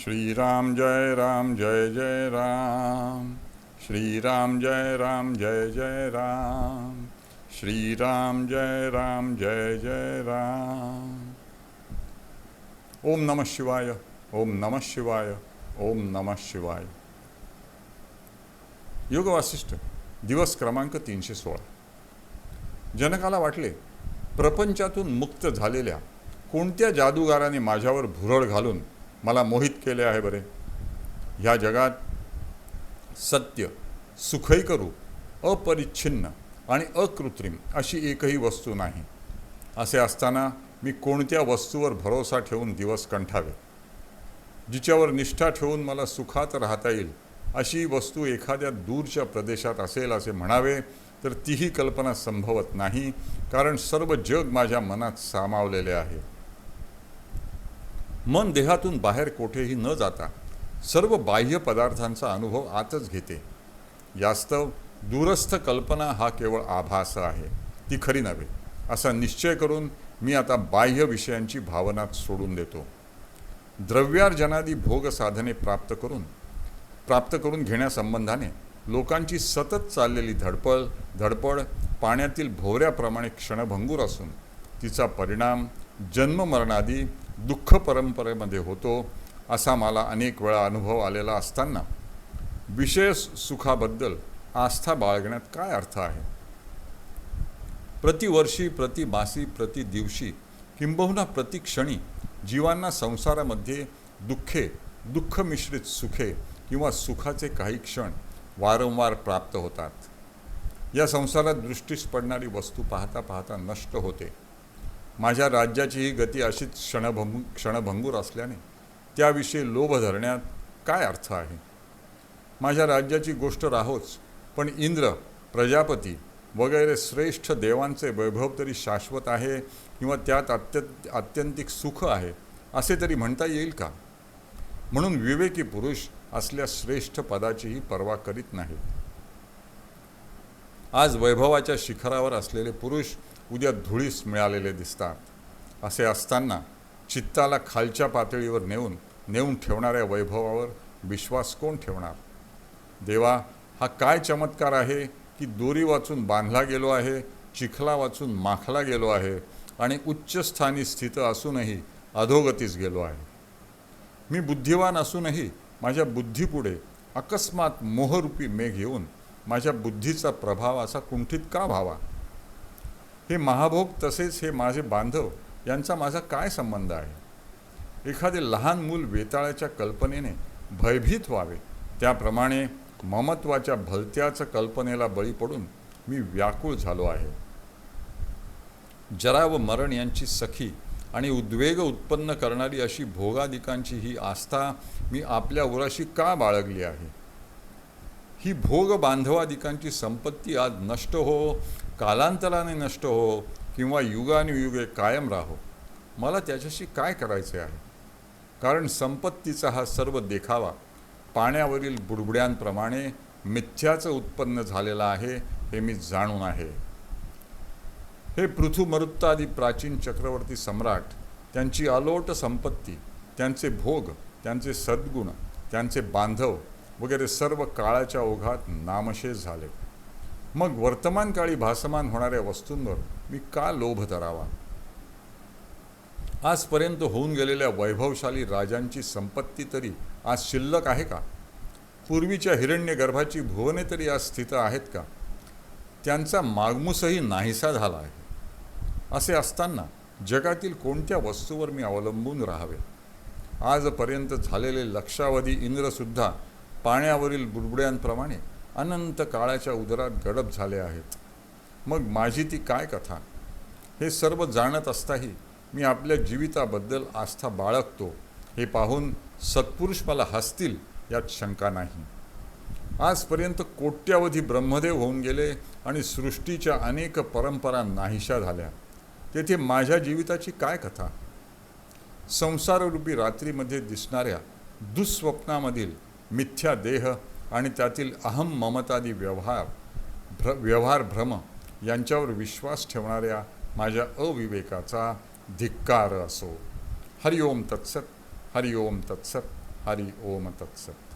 श्रीराम जय राम जय जय राम श्रीराम जय राम जय जय राम श्रीराम जय राम जय जय राम ओम नमः शिवाय ओम नमः शिवाय ओम नमः शिवाय योग वासिष्ठ दिवस क्रमांक तीनशे सोळा जनकाला वाटले प्रपंचातून मुक्त झालेल्या कोणत्या जादूगाराने माझ्यावर भुरळ घालून मला मोहित केले आहे बरे. ह्या जगात सत्य सुखैकरू अपरिच्छिन्न आणि अकृत्रिम अशी एकही वस्तू नाही. असे असताना मी कोणत्या वस्तूवर भरोसा ठेवून दिवस कंठावे? जिच्यावर निष्ठा ठेवून मला सुखात राहता येईल अशी वस्तू एखाद्या दूरच्या प्रदेशात असेल असे म्हणावे तर तीही कल्पना संभवत नाही कारण सर्व जग माझ्या मनात सामावलेले आहे. मन देहातून बाहेर कोठेही न जाता सर्व बाह्य पदार्थांचा अनुभव आतच घेते. यास्तव दूरस्थ कल्पना हा केवळ आभास आहे ती खरी नव्हे. असा निश्चय करून मी आता बाह्य विषयांची भावना सोडून देतो. द्रव्यार्जनादी भोग साधने प्राप्त करून प्राप्त करून घेण्यासंबंधाने लोकांची सतत चाललेली धडपड धडपड पाण्यातील भोवऱ्याप्रमाणे क्षणभंगूर असून तिचा परिणाम जन्ममरणादी दुःख परंपरेमध्ये होतो असा मला अनेक वेळा अनुभव आलेला असताना विशेष सुखाबद्दल आस्था बाळगण्यात काय अर्थ आहे? प्रतिवर्षी प्रति मासी प्रति दिवशी किंबहुना प्रतिक्षणी जीवांना संसारामध्ये दुःखे दुःख मिश्रित सुखे किंवा सुखाचे काही क्षण वारंवार प्राप्त होतात. या संसारात दृष्टीस पडणारी वस्तू पाहता पाहता नष्ट होते. माझ्या राज्याची ही गती अशीच क्षणभंग क्षणभंगूर असल्याने त्याविषयी लोभ धरण्यात काय अर्थ आहे? माझ्या राज्याची गोष्ट राहोच पण इंद्र प्रजापती वगैरे श्रेष्ठ देवांचे वैभव तरी शाश्वत आहे किंवा त्यात अत्यंत आत्यंतिक सुख आहे असे तरी म्हणता येईल का? म्हणून विवेकी पुरुष असल्या श्रेष्ठ पदाचीही पर्वा करीत नाहीत. आज वैभवाच्या शिखरावर असलेले पुरुष उद्या धुळीस मिळालेले दिसतात. असे असताना चित्ताला खालच्या पातळीवर नेऊन नेऊन ठेवणाऱ्या वैभवावर विश्वास कोण ठेवणार? देवा हा काय चमत्कार आहे की दोरी वाचून बांधला गेलो आहे चिखला वाचून माखला गेलो आहे आणि उच्चस्थानी स्थित असूनही अधोगतीस गेलो आहे. मी बुद्धिवान असूनही माझ्या बुद्धीपुढे अकस्मात मोहरूपी मेघ येऊन माझ्या बुद्धीचा प्रभाव असा कुंठित का व्हावा? हे महाभोग तसेच हे माझे बांधव यांचा माझा काय संबंध आहे? एखादे लहान मूल वेताळाच्या कल्पनेने भयभीत व्हावे. त्याप्रमाणे ममत्वाच्या भलत्याच कल्पनेला बळी पडून मी व्याकुळ झालो आहे. जरा व मरण यांची सखी आणि उद्वेग उत्पन्न करणारी अशी भोगादिकांची ही आस्था मी आपल्या उराशी का बाळगली आहे? ही भोग बांधवादिकांची संपत्ती आज नष्ट हो कालांतराने नष्ट हो किंवा युगानुयुगे कायम राहो. मला त्याच्याशी काय करायचे आहे? कारण संपत्तीचा हा सर्व देखावा पाण्यावरील बुडबुड्यांप्रमाणे मिथ्याचं उत्पन्न झालेलं आहे हे मी जाणून आहे. हे पृथू मरुत्तादी प्राचीन चक्रवर्ती सम्राट त्यांची अलोट संपत्ती त्यांचे भोग त्यांचे सद्गुण त्यांचे बांधव वगैरे सर्व काळाच्या ओघात नामशेष झाले. मग वर्तमान काळी भासमान होणाऱ्या वस्तूंवर मी का लोभ धरावा? आजपर्यंत होऊन गेलेल्या वैभवशाली राजांची संपत्ती तरी आज शिल्लक आहे का? पूर्वीच्या हिरण्य गर्भाची भुवने तरी आज स्थित आहेत का? त्यांचा मागमूसही नाहीसा झाला आहे. असे असताना जगातील कोणत्या वस्तूवर मी अवलंबून राहावे? आजपर्यंत झालेले लक्षावधी इंद्रसुद्धा पाण्यावरील बुडबुड्यांप्रमाणे अनंत काळाच्या उदरात गडप झाले आहेत. मग माझी ती काय कथा? हे सर्व जाणत असताही मी आपल्या जीविताबद्दल आस्था बाळगतो हे पाहून सत्पुरुष मला हसतील यात शंका नाही. आजपर्यंत कोट्यावधी ब्रह्मदेव होऊन गेले आणि सृष्टीच्या अनेक परंपरा नाहीशा झाल्या. तेथे माझ्या जीविताची काय कथा? संसाररूपी रात्रीमध्ये दिसणाऱ्या दुःस्वप्नामधील मिथ्या देह आणि त्यातील अहम ममतादी व्यवहार भ्र व्यवहार भ्रम यांच्यावर विश्वास ठेवणाऱ्या माझ्या अविवेकाचा धिक्कार असो. हरिओम तत्सत हरिओम तत्सत हरि ओम तत्सत.